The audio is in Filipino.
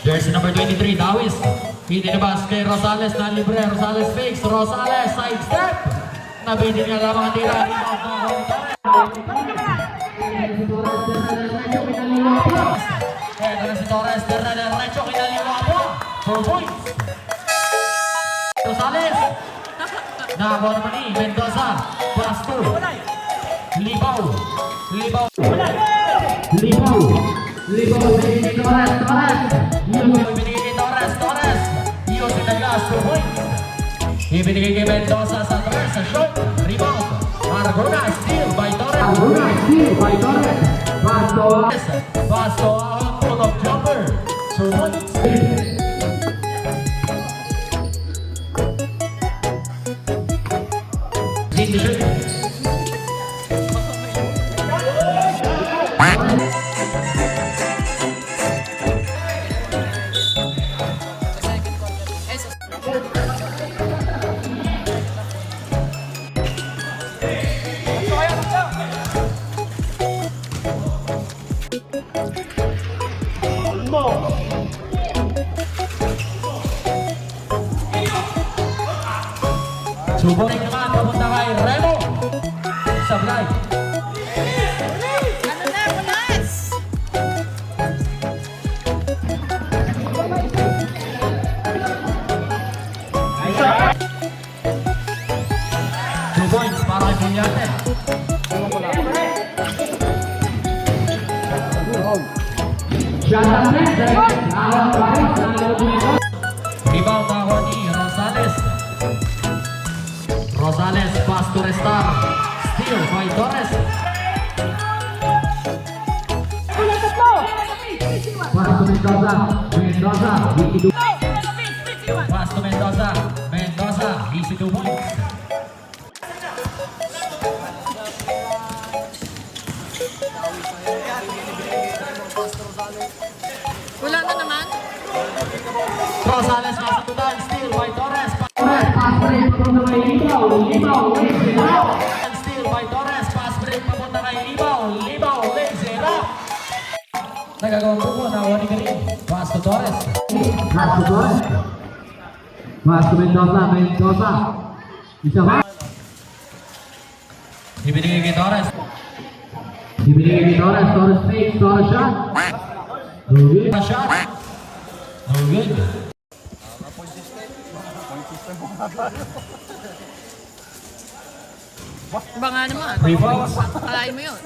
Jersey number 23, Dawis. Pinilabas kay Rosales na libre. Rosales fakes. Rosales side step. Nabindi niya lamang ang tira. Ito na si Torres. Derna Derecho. Kinaliwa po. Four points. Rosales. Nakakuha naman ni Mendoza. Pass to. Libaw. Libaw. Libaw. Libaw. Kay Torres. Torres. Yun. Binigay kay Torres. Torres. Yun. Sinaglas. Two points. Ibinigay kay Mendoza sa Torres. Sa shot. Rebound. Argona. Steal by Torres. Argona. Steal by Torres. Pasto. Pasto. Full of jumper. Two points. Dito siya. Subok naman papunta kay Remo. Sablay. Ano na, punas? Two points para kay Punyate. Rebound ako ni Rosales. Rosales pass to Restar. Steal by Torres. Pass to Mendoza. Mendoza. Pass to Mendoza. Mendoza. Easy two points. Wala na naman. Rosales dance. Steal by Torres. Torres pass break papunta kay Libaw. Libaw lays it up. Steal by Torres. Pass break papunta kay Libaw. Libaw lays it up. Nagagawa po po na wani galing. Pass to Torres. Pass to Torres. Pass to Mendoza. Mendoza. Isa pa. Ibinigay kay Torres. Ibinigay kay Torres. Torres fake. Torres shot. No good. Shot. No good. Iba nga naman. Kalahin mo yun.